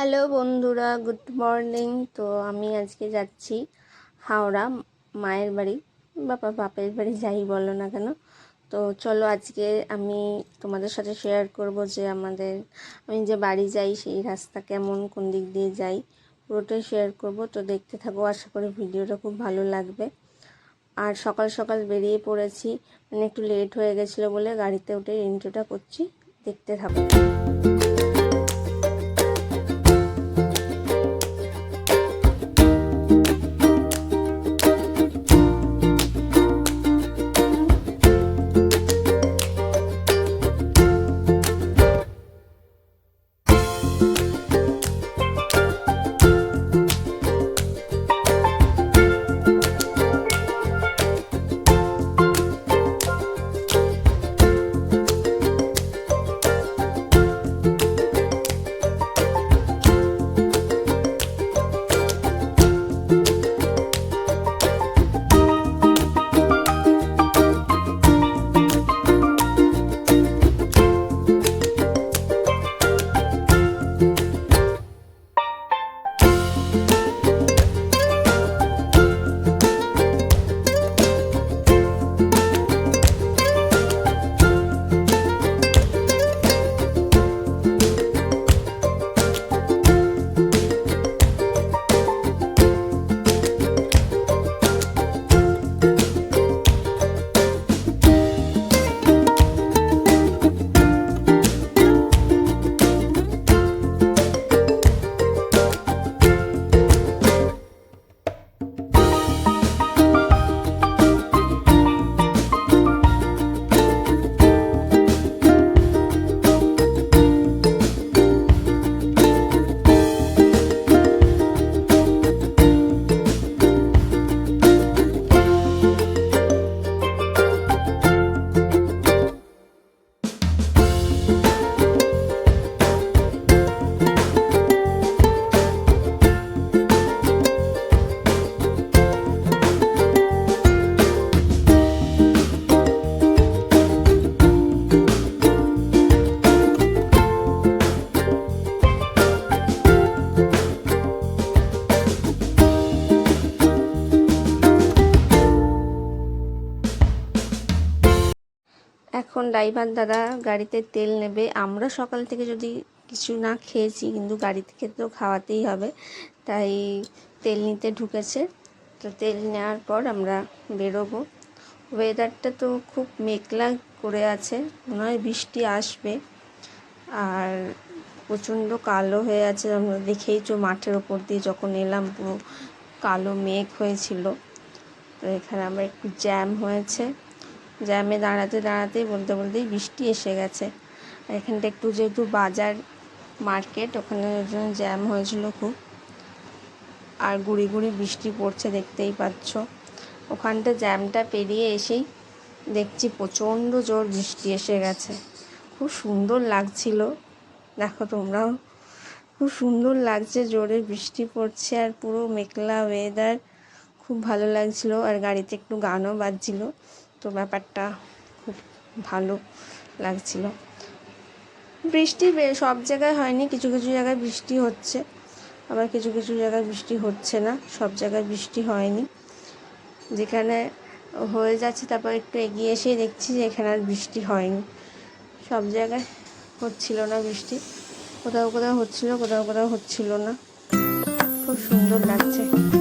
Hello বন্ধুরা, good morning. তো আমি আজকে যাচ্ছি হাওড়া, মায়ের বাড়ি, বাবা বাপের বাড়ি, যাই বলো না কেন। তো চলো আজকে আমি তোমাদের সাথে শেয়ার করব যে আমাদের, আমি যে বাড়ি যাই, সেই রাস্তা কেমন, কোন দিক দিয়ে যাই, পুরোটাই শেয়ার করব। তো দেখতে থাকো, আশা করি ভিডিওটা খুব ভালো লাগবে। আর সকাল সকাল বেরিয়ে পড়েছি মানে একটু লেট হয়ে গেছিল বলে গাড়িতে উঠে ইন্ট্রোটা করছি। দেখতে থাকো। ড্রাইভার দাদা গাড়িতে তেল নেবে। আমরা সকাল থেকে যদি কিছু না খেয়েছি, কিন্তু গাড়ি থেকে তো খাওয়াতেই হবে, তাই তেল নিতে ঢুকেছে। তো তেল নেওয়ার পর আমরা বেরোবো। ওয়েদারটা তো খুব মেঘলা করে আছে, মনে হয় বৃষ্টি আসবে। আর প্রচণ্ড কালো হয়ে আছে, আমরা দেখেইছো মাঠের ওপর দিয়ে যখন এলাম, পুরো কালো মেঘ হয়েছিল। তো এখানে আমরা একটু জ্যাম হয়েছে। জ্যামে দাঁড়াতে দাঁড়াতেই বলতে বলতেই বৃষ্টি এসে গেছে। এখানটা একটু যেহেতু বাজার মার্কেট, ওখানে জন্য জ্যাম হয়েছিল খুব। আর গুড়ি গুড়ি বৃষ্টি পড়ছে দেখতেই পাচ্ছ। ওখানটা জ্যামটা পেরিয়ে এসেই দেখছি প্রচণ্ড জোর বৃষ্টি এসে গেছে। খুব সুন্দর লাগছিল। দেখো তোমরাও। খুব সুন্দর লাগছে, জোরে বৃষ্টি পড়ছে আর পুরো মেঘলা ওয়েদার খুব ভালো লাগছিল। আর গাড়িতে একটু গানও বাজছিল। তো ব্যাপারটা খুব ভালো লাগছিল। বৃষ্টি সব জায়গায় হয়নি, কিছু কিছু জায়গায় বৃষ্টি হচ্ছে। আবার কিছু কিছু জায়গায় বৃষ্টি হচ্ছে না, সব জায়গায় বৃষ্টি হয়নি। যেখানে হয়ে যাচ্ছে, তারপর একটু এগিয়ে এসেই দেখছি যে এখানে আর বৃষ্টি হয়নি। সব জায়গায় হচ্ছিল না বৃষ্টি। কোথাও কোথাও হচ্ছিল, কোথাও কোথাও হচ্ছিল না। খুব সুন্দর লাগছে।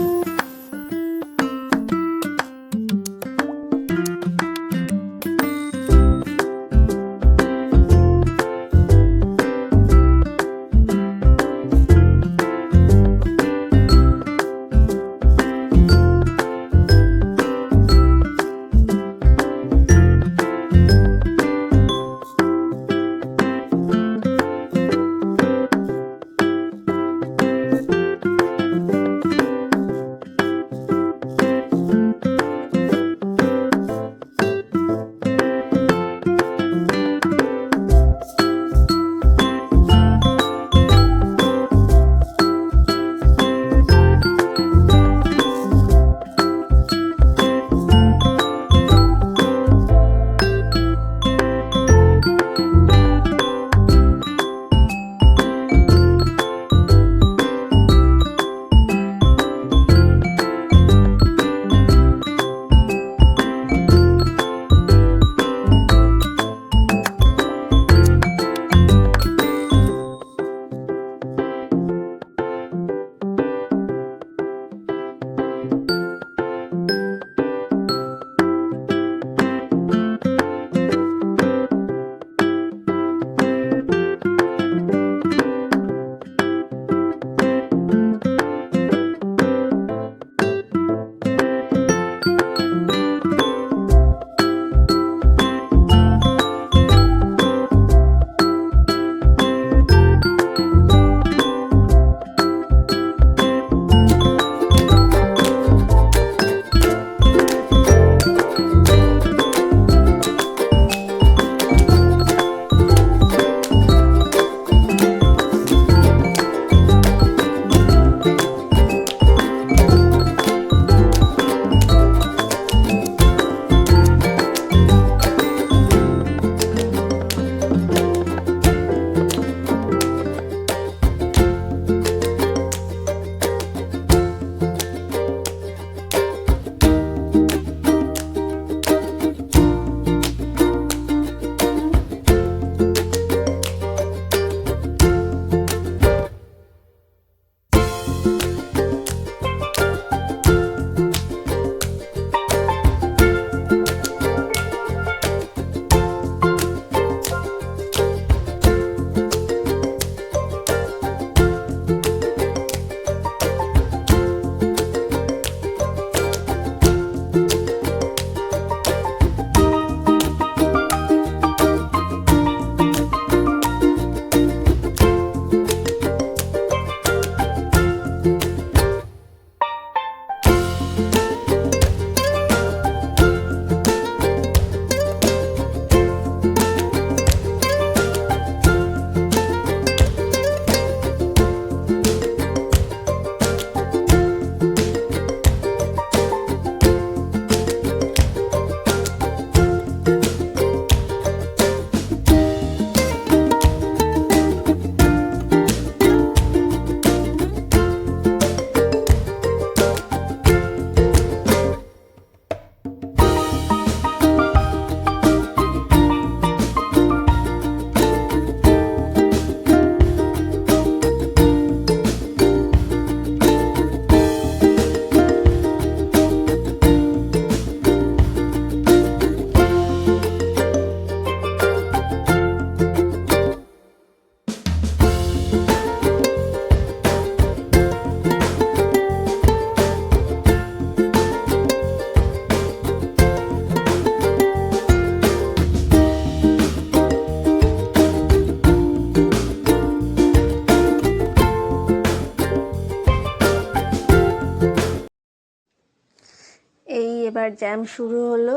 জ্যাম শুরু হলো।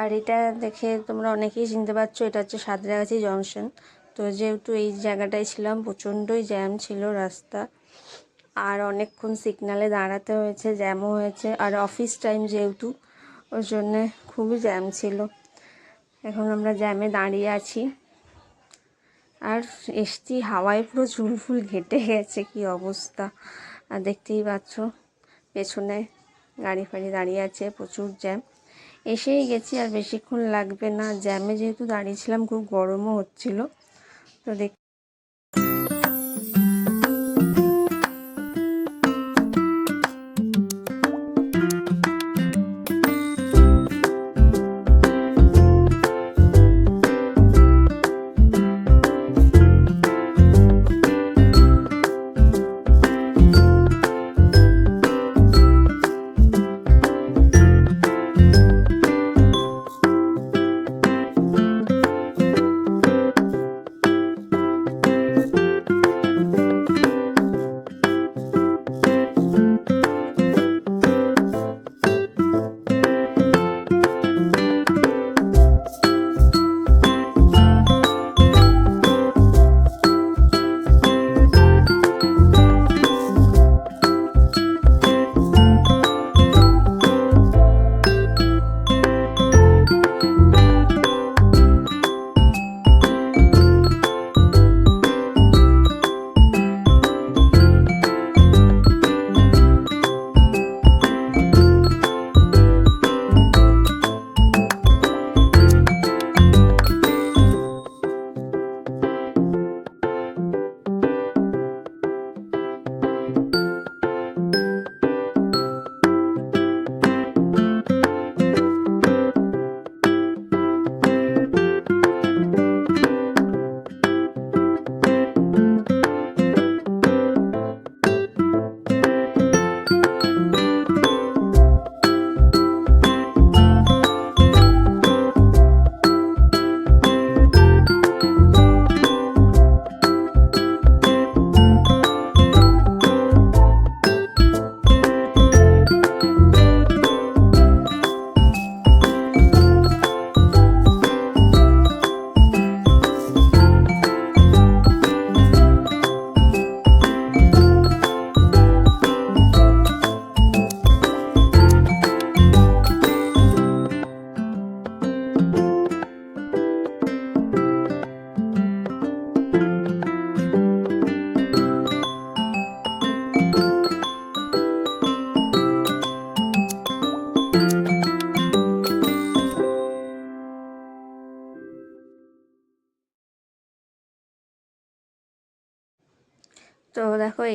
আর এটা দেখে তোমরা অনেকেই চিনতে পারছ, এটা হচ্ছে সাঁতরাগাছি জংশন। তো যেহেতু এই জায়গাটায় ছিলাম, প্রচণ্ডই জ্যাম ছিল রাস্তা। আর অনেকক্ষণ সিগনালে দাঁড়াতে হয়েছে জ্যামও হয়েছে। আর অফিস টাইম যেহেতু, ওর জন্যে খুবই জ্যাম ছিল। এখন আমরা জ্যামে দাঁড়িয়ে আছি। আর এসছি হাওয়ায়, পুরো চুলফুল ঘেটে গেছে, কি অবস্থা। আর দেখতেই পাচ্ছ, পেছনে গাড়ি ফাড়ি দাঁড়িয়ে আছে, প্রচুর জ্যাম এসেই গেছি, আর বেশিক্ষণ লাগবে না। জ্যামে যেহেতু দাঁড়িয়েছিলাম, খুব গরমও হচ্ছিল। তো দেখ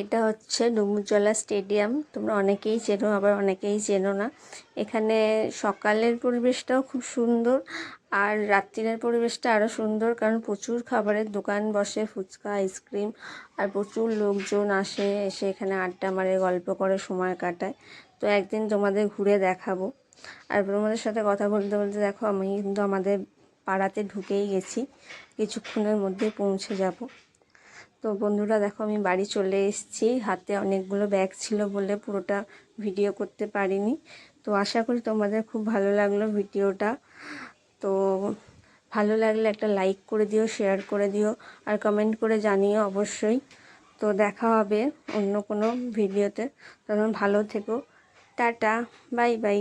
এটা হচ্ছে ডুমুরজলা স্টেডিয়াম। তোমরা অনেকেই চেনো, আবার অনেকেই চেনো না। এখানে সকালের পরিবেশটাও খুব সুন্দর আর রাত্রিরের পরিবেশটা আরও সুন্দর, কারণ প্রচুর খাবারের দোকান বসে, ফুচকা, আইসক্রিম, আর প্রচুর লোকজন আসে, এসে এখানে আড্ডা মারে, গল্প করে, সময় কাটায়। তো একদিন তোমাদের ঘুরে দেখাবো। আর তোমাদের সাথে কথা বলতে বলতে দেখো, আমি কিন্তু আমাদের পাড়াতে ঢুকেই গেছি। কিছুক্ষণের মধ্যে পৌঁছে যাব। তো বন্ধুরা দেখো আমি বাড়ি চলে এসেছি। হাতে অনেকগুলো ব্যাগ ছিল বলে পুরোটা ভিডিও করতে পারিনি। তো আশা করি তোমাদের খুব ভালো লাগল ভিডিওটা। তো ভালো লাগলে একটা লাইক করে দিও শেয়ার করে দিও, আর কমেন্ট করে জানিও অবশ্যই। তো দেখা হবে অন্য কোনো ভিডিওতে। তখন ভালো থেকো। Tata bye bye